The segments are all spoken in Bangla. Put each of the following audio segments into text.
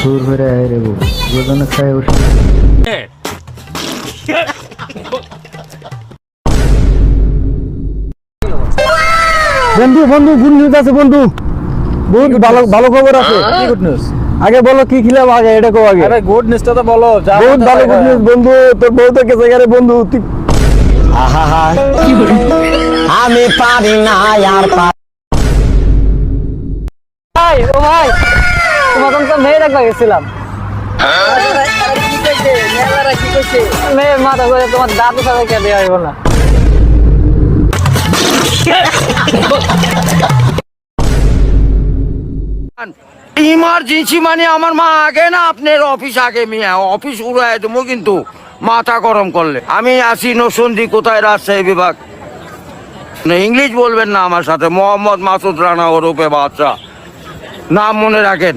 সুর করে আয় রে বউ। দুজনে খায় উঠে বন্ধু বন্ধু গুড নিউজ আছে বন্ধু। বহুত ভালো ভালো খবর আছে। কি গুড নিউজ আগে বলো কি খিলাম আগে এটা কো আগে। আরে গুড নিউজটা তো বলো বহুত ভালো গুড নিউজ বন্ধু তোর বউ তো গেছে গেলে বন্ধু তুই আহা আমি পারি না আর পারি ভাই ও ভাই। মেয়ে গেছিলাম? মাথা করে তোমার হইব না। ইমার্জেন্সি মানে আমার মা আগে না, আপনার অফিস আগে মিয়া অফিস উড়াই দেবো কিন্তু মাথা গরম করলে। আমি আসি নসন্দি কোথায় রাজশাহী বিভাগ? ইংলিশ বলবেন না আমার সাথে, মোহাম্মদ মাসুদ রানা ওরূপে বাচ্চা নাম মনে রাখেন।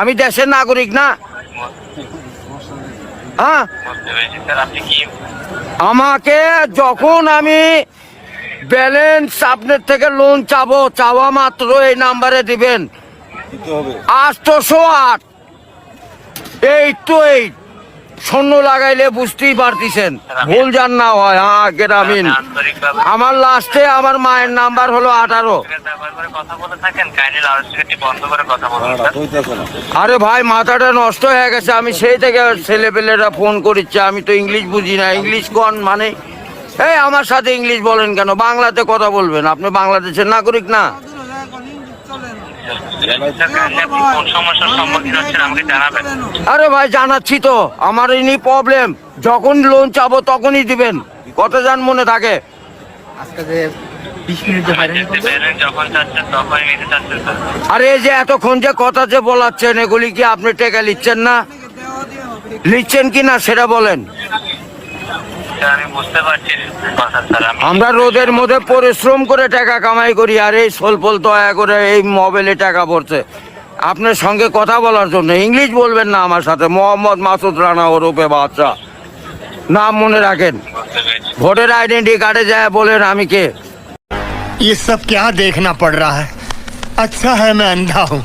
আমি দেশের নাগরিক না। হ্যাঁ? আমাকে যখন আমি ব্যালেন্স আপনার থেকে লোন চাবো চাওয়া মাত্র এই নাম্বারে দিবেন। আটশোশো আট এইট টু এইট শূন্য লাগাইলে বুঝতেই পারতেছেন। ভুল যান না হয় হ্যাঁ গ্রামীণ। আমার লাস্টে আমার মায়ের নাম্বার হলো আঠারো। আরে ভাই, মাথাটা নষ্ট হয়ে গেছে। আমি সেই থেকে ছেলেপেলেরা ফোন করিচ্ছে। আমি তো ইংলিশ বুঝি না। ইংলিশ কোন মানে? এই আমার সাথে ইংলিশ বলেন কেন? বাংলাতে কথা বলবেন। আপনি বাংলাদেশের নাগরিক না স্যার কাইন্ডলি আপনি কোন সমস্যার সম্মুখীন হচ্ছেন আমাকে জানাবেন আরে ভাই জানাচ্ছি তো। আমার ইনি প্রবলেম যখন লোন চাবো তখনই দিবেন। কত যান মনে থাকে। চাচ্ছেন স্যার আরে এই যে এতক্ষণ যে কথা যে বলাচ্ছেন এগুলি কি আপনি টেকা নিচ্ছেন না? নিচ্ছেন কি না সেটা বলেন। আমি বুঝতে পারছি কথা স্যার আমি আমরা রোদের মধ্যে পরিশ্রম করে টাকা কামাই করি আর এই সোলপোল দয়া করে এই মোবাইলে টাকা পড়ছে আপনার সঙ্গে কথা বলার জন্য ইংলিশ বলবেন না আমার সাথে মোহাম্মদ মাসুদ রানা ওরূপে বাচ্চা নাম মনে রাখেন বুঝতে পেরেছি ভোটার আইডেন্টি কার্ডে যায় বলেন আমি কে ये सब क्या देखना पड़ रहा है अच्छा है मैं अंधा हूँ